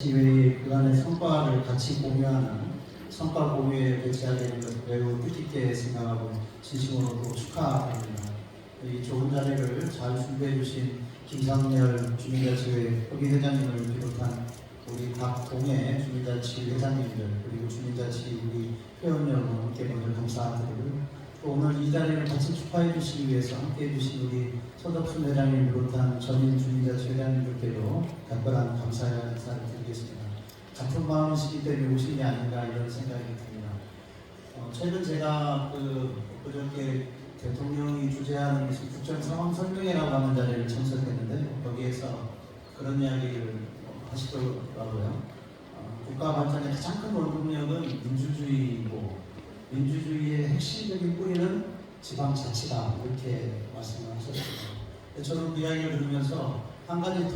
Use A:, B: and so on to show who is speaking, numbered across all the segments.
A: 지회의 그간의 성과를 같이 공유하는 성과 공유에 되는 것 매우 뜻깊게 생각하고 진심으로 또 축하합니다. 이 좋은 자리를 잘 준비해 주신 김상렬 주민자치회 협의 회장님을 비롯한 우리 각 동의 주민자치 회장님들 그리고 주민자치 우리 회원 여러분께 먼저 감사드리고 또 오늘 이 자리를 같이 축하해 주시기 위해서 함께 해 주신 우리 서덕순 회장님 비롯한 전임 주민자치 회장님들께도 각별한 감사의 인사를 드리겠습니다. 같은 마음이시기 때문에 오신 게 아닌가 이런 생각이 듭니다. 어, 최근 제가 그 그저께 대통령이 주재하는 무슨 국정 상황 설명회라고 하는 자리를 참석했는데 거기에서 그런 이야기를 하시더라고요. 어, 국가 발전의 가장 큰 원동력은 민주주의이고 민주주의의 핵심적인 뿌리는 지방자치다 이렇게 말씀을 하셨습니다. 저는 그 이야기를 들으면서 한 가지 더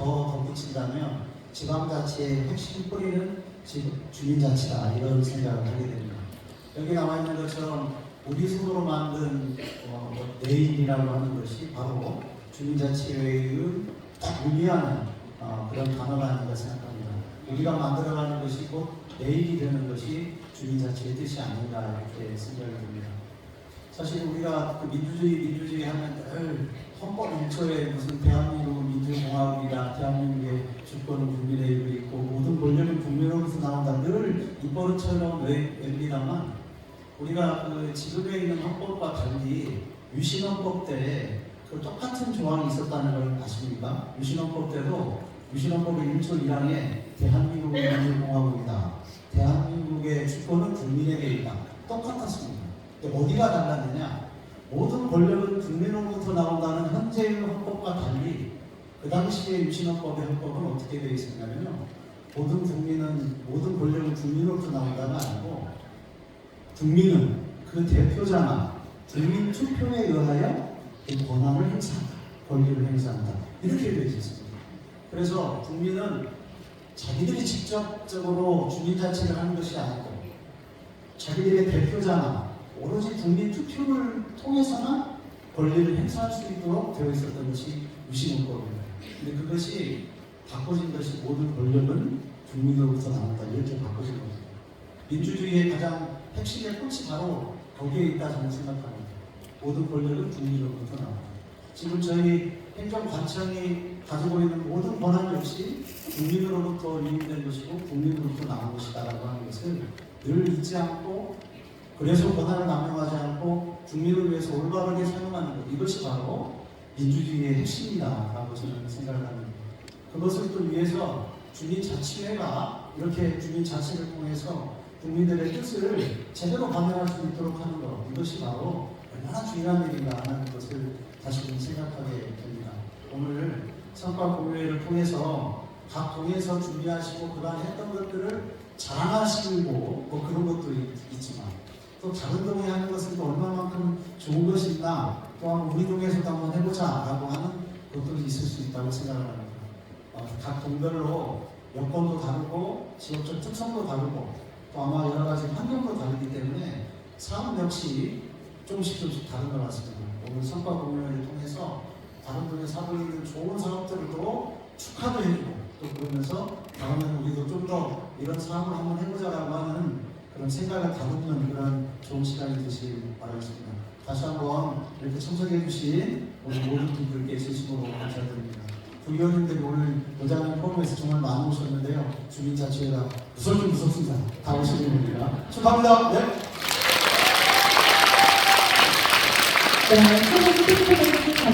A: 덧붙인다면 지방자치의 핵심 뿌리는 지- 주민자치다 이런 생각을 하게 됩니다. 여기 나와 있는 것처럼 우리 손으로 만든 어, 뭐 내일이라고 하는 것이 바로 딱 의미하는 어, 그런 단어가 아닌가 생각합니다. 우리가 만들어가는 것이 곧 내일이 되는 것이 주민자치의 뜻이 아닌가 이렇게 생각이 듭니다. 사실 우리가 그 민주주의 민주주의 하면 늘 헌법 1조에 무슨 대한민국은 민주공화국이다 대한민국의 주권은 국민의 입에 있고 모든 권력은 국민으로부터 나온다 늘 입버릇처럼 외웁니다만 우리가 그 지금에 있는 헌법과 달리 유신헌법 때 그 똑같은 조항이 있었다는 걸 아십니까? 유신헌법 때도 유신헌법의 1조 1항에 대한민국은 민주공화국이다 대한 민국의 주권은 국민에게 있다 똑같았습니다. 어디가 달랐느냐? 모든 권력은 국민으로부터 나온다는 현재의 헌법과 달리 그 당시의 유신헌법의 헌법은 어떻게 되어 있었냐면요. 모든 국민은 모든 권력은 국민으로부터 나온다가 아니고 국민은 그 대표자나 국민 투표에 의하여 그 권한을 행사한다, 권리를 행사한다 이렇게 되어 있었습니다. 그래서 국민은 자기들이 직접적으로 주민자치를 하는 것이 아니고 자기들의 대표자나 오로지 국민 투표를 통해서만 권리를 행사할 수 있도록 되어 있었던 것이 유신헌법입니다. 근데 그것이 바꿔진 것이 모든 권력은 국민으로부터 나온다 이렇게 바꿔진 겁니다. 민주주의의 가장 핵심의 꽃이 바로 거기에 있다 저는 생각합니다. 모든 권력은 국민으로부터 나온다. 지금 저희 행정관청이 가지고 있는 모든 권한 역시 국민으로부터 유인된 것이고 국민으로부터 나온 것이다라고 하는 것을 늘 잊지 않고 그래서 권한을 남용하지 않고 국민을 위해서 올바르게 사용하는 것 이것이 바로 민주주의의 핵심이다라고 저는 생각을 합니다. 그것을 또 위해서 주민자치회가 이렇게 주민자치를 통해서 국민들의 뜻을 제대로 반영할 수 있도록 하는 것 이것이 바로 얼마나 중요한 일인가 하는 것을 다시 좀 생각하게 됩니다. 오늘 성과 공유회를 통해서 각 동에서 준비하시고 그간 했던 것들을 자랑하시고 뭐 그런 것도 있, 있지만 또 다른 동에 하는 것은 또 얼마만큼 좋은 것이 있나 또한 우리 동에서도 한번 해보자 라고 하는 것들이 있을 수 있다고 생각을 합니다. 어, 각 동별로 여건도 다르고 지역적 특성도 다르고 또 아마 여러 가지 환경도 다르기 때문에 사업 역시 조금씩 조금씩 다른 것 같습니다. 오늘 성과 공유를 통해서 다른 분의 사고 있는 좋은 사업들도 축하도 해주고 또 그러면서 다음에는 우리도 좀 더 이런 사업을 한번 해보자라고 하는 그런 생각을 다듬는 그런 좋은 시간이 되시길 바라겠습니다. 다시 한번 이렇게 참석해 주신 우리 모든 분들께 진심으로 감사드립니다. 부위원님들이 오늘 도장을 포함해서 정말 많이 오셨는데요. 주민자치회가 무섭긴 무섭습니다. 다 오시는 분입니다. 축하합니다. 네.
B: 네, 소속 스피커분들